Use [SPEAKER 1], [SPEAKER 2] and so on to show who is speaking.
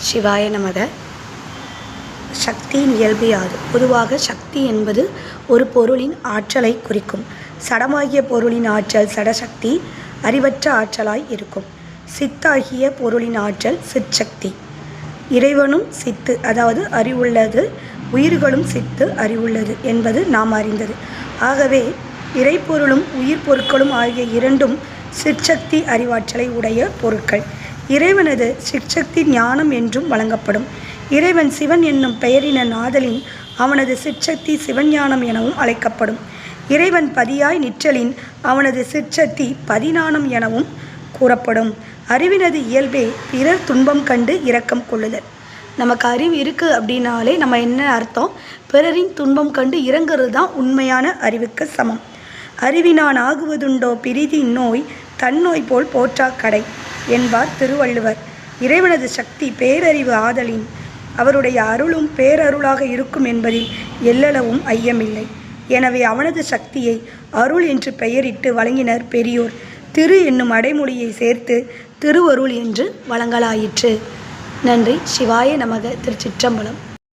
[SPEAKER 1] சிவாய நமக. சக்தியின் இயல்பு யாது? பொதுவாக சக்தி என்பது ஒரு பொருளின் ஆற்றலை குறிக்கும். சடமாகிய பொருளின் ஆற்றல் சடசக்தி அறிவற்ற ஆற்றலாய் இருக்கும். சித்தாகிய பொருளின் ஆற்றல் சிற்சக்தி. இறைவனும் சித்து அதாவது அறிவுள்ளது உயிர்களும் சித்து அறிவுள்ளது என்பது நாம் அறிந்தது. ஆகவே இறைப்பொருளும் உயிர் பொருட்களும் ஆகிய இரண்டும் சிற்சக்தி அறிவாற்றலை உடைய பொருட்கள். இறைவனது சிற்சக்தி ஞானம் என்றும் வழங்கப்படும். இறைவன் சிவன் என்னும் பெயரின நாதலின் அவனது சிற்சக்தி சிவஞானம் எனவும் அழைக்கப்படும். இறைவன் பதியாய் நிற்றலின் அவனது சிற்சக்தி பதினானம் எனவும் கூறப்படும். அறிவினது இயல்பே பிறர் துன்பம் கண்டு இரக்கம் கொள்ளுதல். நமக்கு அறிவு இருக்குது அப்படின்னாலே நம்ம என்ன அர்த்தம்? பிறரின் துன்பம் கண்டு இறங்குறது தான் உண்மையான அறிவுக்கு சமம். அறிவினான் ஆகுவதுண்டோ பிரிதி நோய் தன்னோய் போல் போற்றா கடை. என்பார் திருவள்ளுவர். இறைவனது சக்தி பேரறிவு ஆதலின் அவருடைய அருளும் பேரருளாக இருக்கும் என்பதில் எல்லளவும் ஐயமில்லை. எனவே அவனது சக்தியை அருள் என்று பெயரிட்டு வழங்கினர் பெரியோர். திரு என்னும் அடைமொழியை சேர்த்து திருவருள் என்று வழங்கலாயிற்று. நன்றி. சிவாய நமக திருச்சிற்றம்பலம்.